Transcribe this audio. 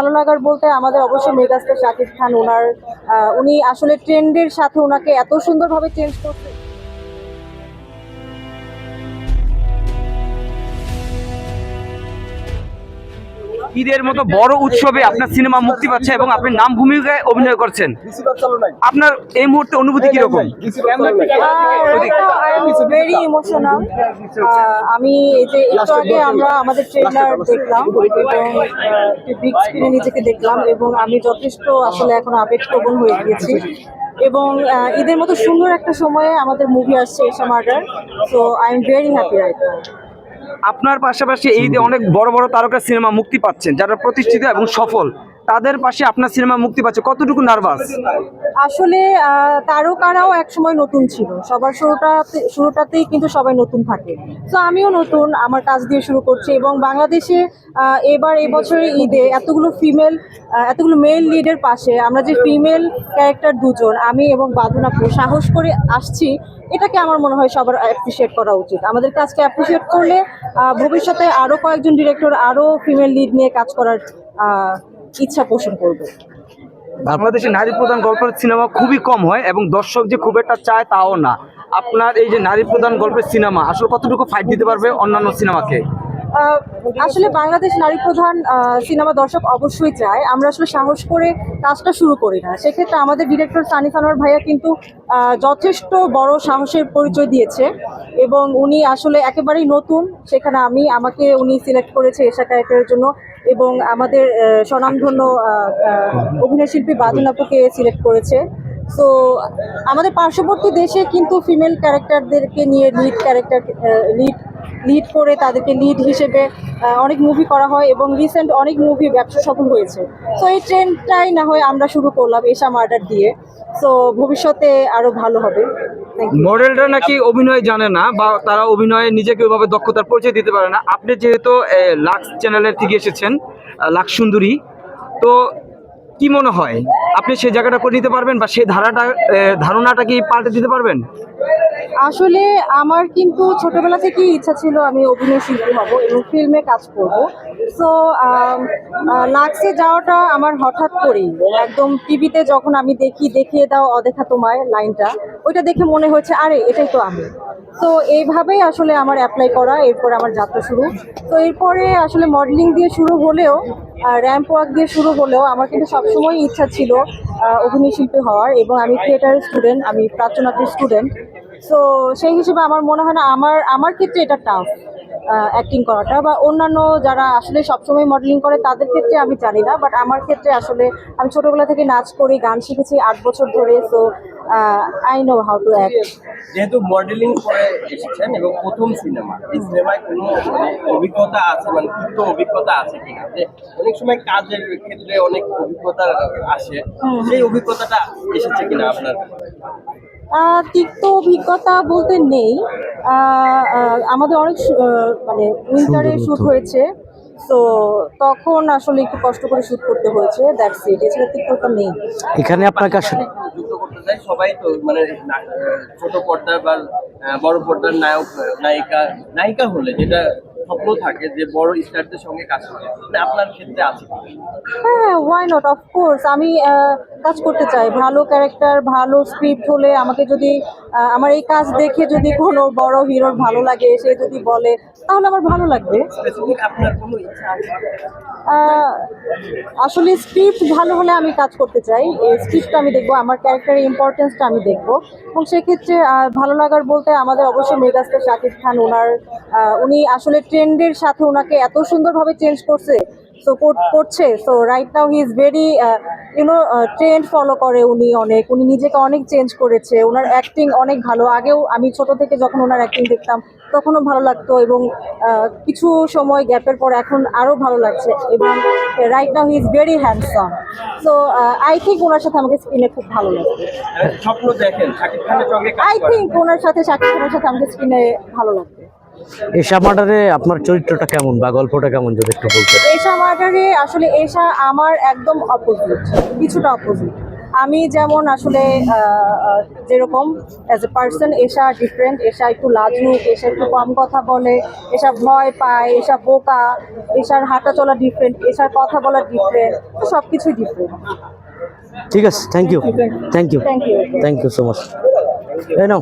ভালো লাগার বলতে আমাদের অবশ্যই মেগাস্টার শাকিব খান ওনার উনি আসলে ট্রেন্ডের সাথে ওনাকে এত সুন্দরভাবে চেঞ্জ করছে ঈদের মতো বড় উৎসবে আপনার সিনেমা মুক্তি পাচ্ছে এবং আপনি নাম ভূমিকায় অভিনয় করছেন। আপনার এই মুহূর্তে অনুভূতি কীরকম? ভেরি ইমোশনাল আমি এই যে একটু আগে আমরা আমাদের ট্রেলার দেখলাম এবং বিগ স্ক্রিনে নিজেকে দেখলাম এবং আমি যথেষ্ট আসলে এখন আবেগপ্রবণ হয়ে গিয়েছি। এবং ঈদের মতো সুন্দর একটা সময়ে আমাদের মুভি আসছে এসা murder so I am very happy right আপনার পাশাপাশি এই যে অনেক বড় বড় তারকা সিনেমা মুক্তি পাচ্ছেন যারা প্রতিষ্ঠিত এবং সফল। তাদের পাশে আপনার সিনেমা মুক্তি পাচ্ছে। কতটুকু নার্ভাস আসলে তারকারাও একসময় নতুন ছিল। সবার শুরুটা শুরুটাতেই কিন্তু সবাই নতুন থাকে। তো আমিও নতুন, আমার কাজ দিয়ে শুরু করছি এবং বাংলাদেশে এবার এবছরের ঈদে এতগুলো ফিমেল এতগুলো মেল লিডের পাশে আমরা যে ফিমেল ক্যারেক্টার দুজন, আমি এবং বাঁধনাপু সাহস করে আসছি। এটাকে আমার মনে হয় সবার অ্যাপ্রিসিয়েট করা উচিত। আমাদের কাজকে অ্যাপ্রিসিয়েট করলে ভবিষ্যতে আরও কয়েকজন ডিরেক্টর আরও ফিমেল লিড নিয়ে কাজ করার ইচ্ছা পোষণ করবে। বাংলাদেশে নারী প্রধান গল্পের সিনেমা খুবই কম হয় এবং দর্শক যে খুব একটা চায় তাও না। আপনার এই যে নারী প্রধান গল্পের সিনেমা, আসলে কতটুকু ফাইট দিতে পারবে অন্যান্য সিনেমাকে? আসলে বাংলাদেশ নারী প্রধান সিনেমা দর্শক অবশ্যই চায়। আমরা আসলে সাহস করে কাজটা শুরু করি না। সেক্ষেত্রে আমাদের ডিরেক্টর সানিফ আনোয়ার ভাইয়া কিন্তু যথেষ্ট বড় সাহসের পরিচয় দিয়েছে এবং উনি আসলে একেবারেই নতুন। সেখানে আমি, আমাকে উনি সিলেক্ট করেছে এশা ক্যারেক্টারের জন্য এবং আমাদের স্বনামধন্য অভিনয়শিল্পী বাদুনাপুকে সিলেক্ট করেছে। তো আমাদের পার্শ্ববর্তী দেশে কিন্তু ফিমেল ক্যারেক্টারদেরকে নিয়ে লিড ক্যারেক্টার লিড লিড করে তাদেরকে লিড হিসেবে অনেক মুভি করা হয় এবং রিসেন্ট অনেক মুভি ব্যবসা সফল হয়েছে। তো এই ট্রেন্ডটাই না হয় আমরা শুরু করলাম এশা মার্ডার দিয়ে। তো ভবিষ্যতে আরও ভালো হবে। মডেলরা নাকি অভিনয় জানে না বা তারা অভিনয়ে নিজেকে ওইভাবে দক্ষতার পরিচয় দিতে পারে না। আপনি যেহেতু লাক্স চ্যানেলের থেকে এসেছেন লাক্স সুন্দরী, তো কি মনে হয়? আপনি সেই জায়গাটা করে নিতে পারবেন বা সেই ধারাটা ধারণাটা কি পাল্টে দিতে পারবেন? আসলে আমার কিন্তু ছোটবেলা থেকেই ইচ্ছা ছিল আমি অভিনয় শিল্পী হব এবং ফিল্মে কাজ করব। সো লাক্সে যাওয়াটা আমার হঠাৎ করেই। একদম টিভিতে যখন আমি দেখি, দেখিয়ে দাও অদেখা তোমায় লাইনটা, ওইটা দেখে মনে হয়েছে, আরে, এটাই তো আমি। তো এইভাবেই আসলে আমার অ্যাপ্লাই করা, এরপর আমার যাত্রা শুরু। তো এরপরে আসলে মডেলিং দিয়ে শুরু হলেও র্যাম্প ওয়ার্ক দিয়ে শুরু হলেও আমার কিন্তু সবসময় ইচ্ছা ছিল অভিনয় শিল্পী হওয়ার এবং আমি থিয়েটারের স্টুডেন্ট আমি প্রাচ্যনাট্যের স্টুডেন্ট সো সেই হিসেবে আমার মনে হয় না আমার আমার ক্ষেত্রে এটা টাফ অ্যাক্টিং করাটা বা অন্যান্য যারা আসলে সবসময় মডেলিং করে তাদের ক্ষেত্রে আমি জানি না বাট আমার ক্ষেত্রে আসলে আমি ছোটবেলা থেকে নাচ করি গান শিখেছি আট বছর ধরে so I know how to act যেহেতু মডেলিং করে এসেছেন এবং প্রথম সিনেমা এই সিনেমায় কোনো অভিজ্ঞতা আছে মানে তিক্ত অভিজ্ঞতা আছে কিনা? যে অনেক সময় কাজের ক্ষেত্রে অনেক অভিজ্ঞতা আসে সেই অভিজ্ঞতাটা এসেছে কিনা আপনার? তিক্ত অভিজ্ঞতা বলতে নেই। আমাদের অনেক মানে উইন্টারে শ্যুট হয়েছে। তো তখন আসলে একটু কষ্ট করে শ্যুট করতে হয়েছে দ্যাটস ইট এছাড়া তিক্ততা নেই। এখানে আপনার কাছে যুক্ত করতে চাই সবাই তো মানে ছোট পর্দার বা বড় পর্দার নায়ক নায়িকা নায়িকা হলে যেটা স্বপ্ন থাকে যে বড় স্টারদের সঙ্গে কাজ করে। মানে আপনার ক্ষেত্রে আছে? হ্যাঁ ওয়াই নট অফকোর্স আমি কাজ করতে চাই ভালো ক্যারেক্টার ভালো স্ক্রিপ্ট হলে আমাকে যদি আমার এই কাজ দেখে যদি কোনো বড় হিরোর ভালো লাগে সে যদি বলে তাহলে আমার ভালো লাগবে। আসলে স্ক্রিপ্ট ভালো হলে আমি কাজ করতে চাই। এই স্ক্রিপ্টটা আমি দেখব আমার ক্যারেক্টারের ইম্পর্টেন্সটা আমি দেখব। এবং সেক্ষেত্রে ভালো লাগার বলতে আমাদের অবশ্যই মেগাস্টার শাকিব খান ওনার উনি আসলে ট্রেন্ডের সাথে ওনাকে এত সুন্দরভাবে চেঞ্জ করছে সো করছে so right now he is very you know trend follow করে উনি অনেক উনি নিজেকে অনেক চেঞ্জ করেছে ওনার অ্যাক্টিং অনেক ভালো। আগেও আমি ছোট থেকে যখন ওনার অ্যাক্টিং দেখতাম তখনও ভালো লাগতো এবং কিছু সময় গ্যাপের পর এখন আরও ভালো লাগছে এবং right now he is very handsome so I think ওনার সাথে আমাকে স্ক্রিনে খুব ভালো লাগবে স্বপ্ন দেখেন আই থিঙ্ক ওনার সাথে শাকিব খানের সাথে আমাকে স্ক্রিনে ভালো লাগবে এশা মার্ডারে আপনার চরিত্রটা কেমন বা গল্পটা কেমন যদি একটু বলতেন? এশা মার্ডারে আসলে এশা আমার একদম অপোজিট কিছুটা অপোজিট আমি যেমন আসলে যেরকম অ্যাজ এ পার্সন এসা ডিফারেন্ট এসা একটু লাজুক এসা একটু কম কথা বলে এসা ভয় পায় এসা বোকা এসার হাঁটা চলা ডিফারেন্ট এসার কথা বলা ডিফারেন্ট সব কিছুই ডিফারেন্ট ঠিক আছে thank you thank you thank you thank you so much এই নাও।